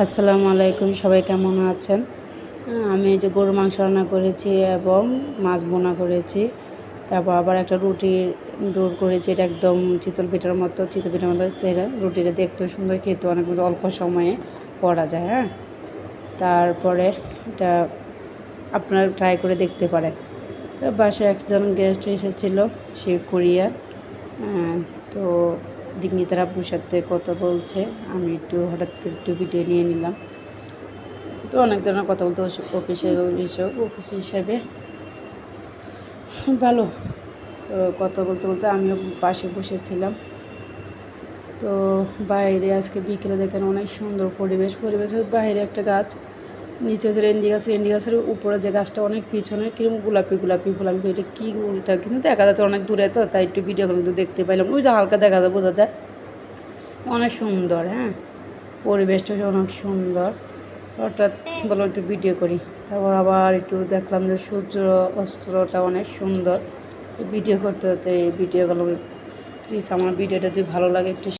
আসসালামু আলাইকুম সবাই কেমন আছেন? হ্যাঁ, আমি যে গরুর মাংস রান্না করেছি এবং মাছ বোনা করেছি। তারপর আবার একটা রুটির ডোর করেছি এটা একদম চিতল পিঠার মতো চিতল পিঠার মতো রুটিটা দেখতেও সুন্দর খেতে অনেক মতো অল্প সময়ে করা যায় হ্যাঁ? তারপরে এটা আপনারা ট্রাই করে দেখতে পারেন। তো বাসায় একজন গেস্ট এসেছিল সে কোরিয়ার। হ্যাঁ, তো দিগনিতার আব্বুর সাথে কথা বলছে। আমি একটু হঠাৎ করে একটু ভিডিও নিয়ে নিলাম। তো অনেক ধরনের কথা বলতে অফিসের হিসেবে অফিস হিসাবে। ভালো কথা বলতে বলতে আমিও পাশে বসেছিলাম। তো বাইরে আজকে বিকেলে দেখেন অনেক সুন্দর পরিবেশ। পরিবেশের বাইরে একটা গাছ। নিচে যে রেন্ডি গাছ রেন্ডি গাছের উপরে যে গাছটা অনেক পিছনে কীরকম গোলাপি গোলাপি ফুল, আমি এটা কী এটা কিন্তু দেখা যাচ্ছে অনেক দূরে তো, তাই একটু ভিডিও করে দেখতে পাইলাম। ওই যে হালকা দেখা যায়, বোঝা যায়। অনেক সুন্দর হ্যাঁ? পরিবেশটা অনেক সুন্দর। হঠাৎ বলো একটু ভিডিও করি। তারপর আবার একটু দেখলাম যে সূর্য অস্ত্রটা অনেক সুন্দর। তো ভিডিও করতে করতে এই ভিডিওগুলো প্লিজ আমার ভিডিওটা যদি ভালো লাগে, একটু